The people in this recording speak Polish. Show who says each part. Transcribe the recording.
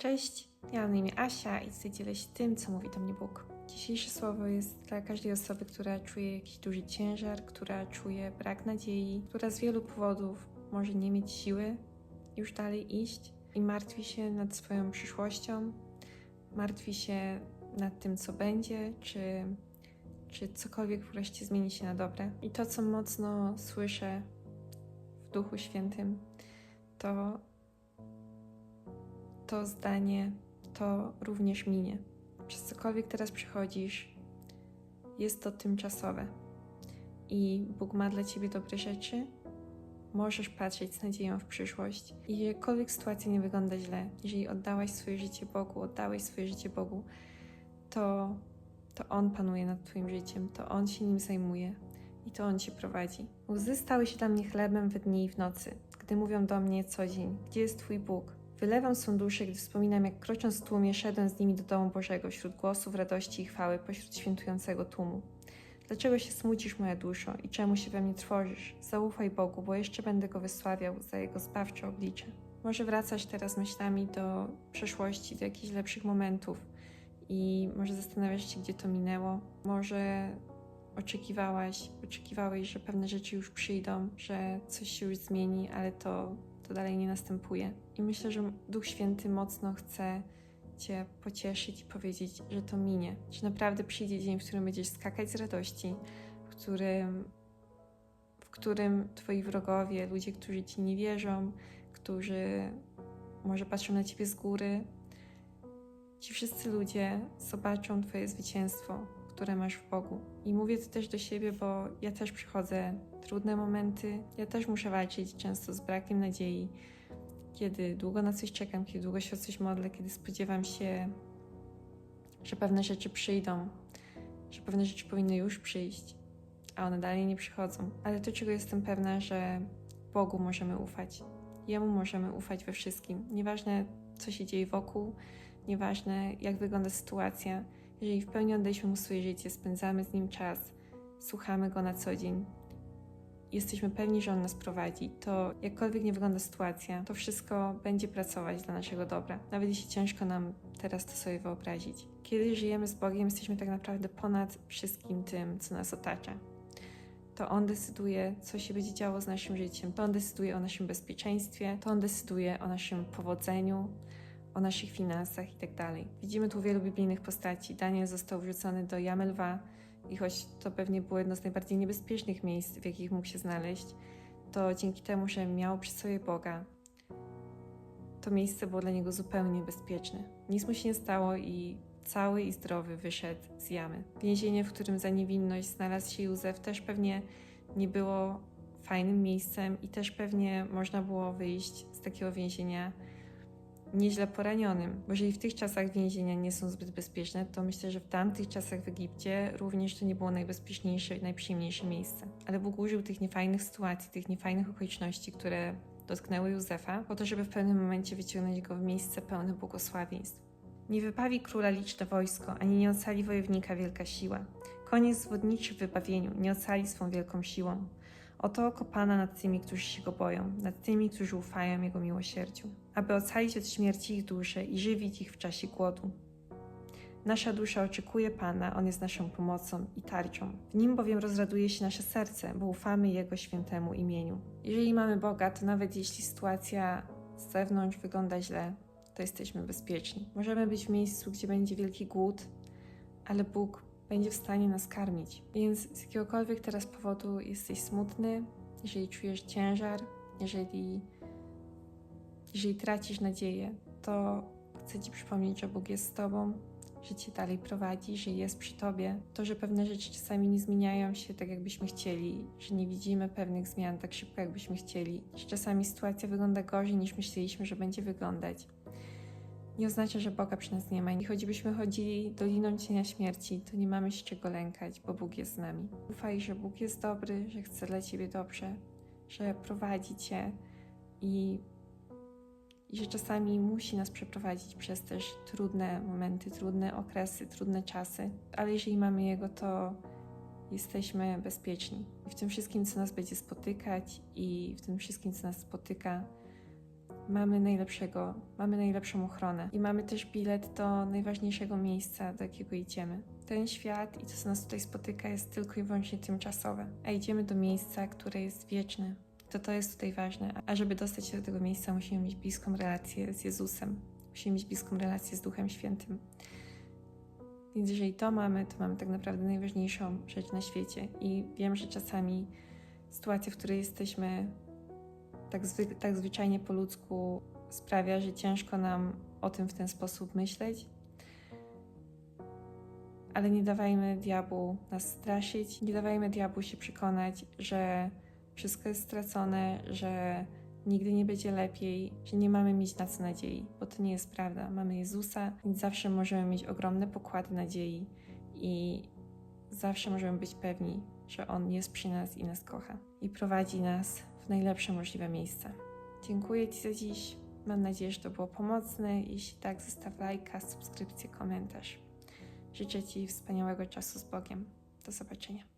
Speaker 1: Cześć, ja mam na imię Asia i dzisiaj dzielę się tym, co mówi do mnie Bóg. Dzisiejsze słowo jest dla każdej osoby, która czuje jakiś duży ciężar, która czuje brak nadziei, która z wielu powodów może nie mieć siły już dalej iść i martwi się nad swoją przyszłością, martwi się nad tym, co będzie, czy, czy cokolwiek wreszcie zmieni się na dobre. I to, co mocno słyszę w Duchu Świętym, to to zdanie to również minie. Przez cokolwiek teraz przechodzisz, jest to tymczasowe. I Bóg ma dla ciebie dobre rzeczy. Możesz patrzeć z nadzieją w przyszłość. I jakkolwiek sytuacja nie wygląda źle, jeżeli oddałaś swoje życie Bogu, oddałeś swoje życie Bogu, to, to On panuje nad Twoim życiem, to On się nim zajmuje i to On Cię prowadzi. Łzy stały się dla mnie chlebem we dnie i w nocy, gdy mówią do mnie co dzień, gdzie jest Twój Bóg? Wylewam swą duszę, gdy wspominam, jak krocząc tłumie szedłem z nimi do domu Bożego, wśród głosów radości i chwały, pośród świętującego tłumu. Dlaczego się smucisz, moja duszo, i czemu się we mnie trwożysz? Zaufaj Bogu, bo jeszcze będę Go wysławiał za Jego zbawcze oblicze. Może wracasz teraz myślami do przeszłości, do jakichś lepszych momentów i może zastanawiasz się, gdzie to minęło. Może oczekiwałaś, oczekiwałeś, że pewne rzeczy już przyjdą, że coś się już zmieni, ale to, to dalej nie następuje. I myślę, że Duch Święty mocno chce Cię pocieszyć i powiedzieć, że to minie. Że naprawdę przyjdzie dzień, w którym będziesz skakać z radości, w którym, w którym Twoi wrogowie, ludzie, którzy Ci nie wierzą, którzy może patrzą na Ciebie z góry, ci wszyscy ludzie zobaczą Twoje zwycięstwo, które masz w Bogu. I mówię to też do siebie, bo ja też przychodzę trudne momenty, ja też muszę walczyć często z brakiem nadziei, kiedy długo na coś czekam, kiedy długo się o coś modlę, kiedy spodziewam się, że pewne rzeczy przyjdą, że pewne rzeczy powinny już przyjść, a one dalej nie przychodzą. Ale to, czego jestem pewna, że Bogu możemy ufać. Jemu możemy ufać we wszystkim. Nieważne, co się dzieje wokół, nieważne, jak wygląda sytuacja. Jeżeli w pełni oddaliśmy mu swoje życie, spędzamy z nim czas, słuchamy go na co dzień, jesteśmy pewni, że on nas prowadzi, to jakkolwiek nie wygląda sytuacja, to wszystko będzie pracować dla naszego dobra. Nawet jeśli ciężko nam teraz to sobie wyobrazić. Kiedy żyjemy z Bogiem, jesteśmy tak naprawdę ponad wszystkim tym, co nas otacza. To On decyduje, co się będzie działo z naszym życiem, to On decyduje o naszym bezpieczeństwie, to On decyduje o naszym powodzeniu, o naszych finansach itd. Tak Widzimy tu wielu biblijnych postaci. Daniel został wrzucony do jamy lwa i choć to pewnie było jedno z najbardziej niebezpiecznych miejsc, w jakich mógł się znaleźć, to dzięki temu, że miał przy sobie Boga, to miejsce było dla niego zupełnie bezpieczne. Nic mu się nie stało i cały i zdrowy wyszedł z jamy. Więzienie, w którym za niewinność znalazł się Józef, też pewnie nie było fajnym miejscem i też pewnie można było wyjść z takiego więzienia nieźle poranionym. Bo jeżeli w tych czasach więzienia nie są zbyt bezpieczne, to myślę, że w tamtych czasach w Egipcie również to nie było najbezpieczniejsze i najprzyjemniejsze miejsce. Ale Bóg użył tych niefajnych sytuacji, tych niefajnych okoliczności, które dotknęły Józefa, po to, żeby w pewnym momencie wyciągnąć go w miejsce pełne błogosławieństw. Nie wybawi króla liczne wojsko, ani nie ocali wojownika wielka siła. Koniec zwodniczy w wybawieniu, nie ocali swą wielką siłą. Oto oko Pana nad tymi, którzy się Go boją, nad tymi, którzy ufają Jego miłosierdziu, aby ocalić od śmierci ich dusze i żywić ich w czasie głodu. Nasza dusza oczekuje Pana, On jest naszą pomocą i tarczą. W Nim bowiem rozraduje się nasze serce, bo ufamy Jego świętemu imieniu. Jeżeli mamy Boga, to nawet jeśli sytuacja z zewnątrz wygląda źle, to jesteśmy bezpieczni. Możemy być w miejscu, gdzie będzie wielki głód, ale Bóg będzie w stanie nas karmić. Więc z jakiegokolwiek teraz powodu jesteś smutny, jeżeli czujesz ciężar, jeżeli, jeżeli tracisz nadzieję, to chcę Ci przypomnieć, że Bóg jest z Tobą, że Cię dalej prowadzi, że jest przy Tobie. To, że pewne rzeczy czasami nie zmieniają się tak, jakbyśmy chcieli, że nie widzimy pewnych zmian tak szybko, jakbyśmy chcieli, że czasami sytuacja wygląda gorzej niż myśleliśmy, że będzie wyglądać nie oznacza, że Boga przy nas nie ma. I choćbyśmy chodzili doliną cienia śmierci, to nie mamy się czego lękać, bo Bóg jest z nami. Ufaj, że Bóg jest dobry, że chce dla Ciebie dobrze, że prowadzi Cię i, i że czasami musi nas przeprowadzić przez też trudne momenty, trudne okresy, trudne czasy. Ale jeżeli mamy Jego, to jesteśmy bezpieczni. I w tym wszystkim, co nas będzie spotykać i w tym wszystkim, co nas spotyka, mamy najlepszego, mamy najlepszą ochronę i mamy też bilet do najważniejszego miejsca, do jakiego idziemy. Ten świat i to, co nas tutaj spotyka, jest tylko i wyłącznie tymczasowe, a idziemy do miejsca, które jest wieczne. To to jest tutaj ważne. A żeby dostać się do tego miejsca, musimy mieć bliską relację z Jezusem. Musimy mieć bliską relację z Duchem Świętym. Więc jeżeli to mamy, to mamy tak naprawdę najważniejszą rzecz na świecie. I wiem, że czasami sytuacja, w której jesteśmy tak, zwy, tak zwyczajnie po ludzku, sprawia, że ciężko nam o tym w ten sposób myśleć. Ale nie dawajmy diabłu nas straszyć, nie dawajmy diabłu się przekonać, że wszystko jest stracone, że nigdy nie będzie lepiej, że nie mamy mieć na co nadziei, bo to nie jest prawda. Mamy Jezusa, więc zawsze możemy mieć ogromne pokłady nadziei i zawsze możemy być pewni, że On jest przy nas i nas kocha i prowadzi nas najlepsze możliwe miejsce. Dziękuję Ci za dziś. Mam nadzieję, że to było pomocne. Jeśli tak, zostaw lajka, subskrypcję, komentarz. Życzę Ci wspaniałego czasu z Bogiem. Do zobaczenia.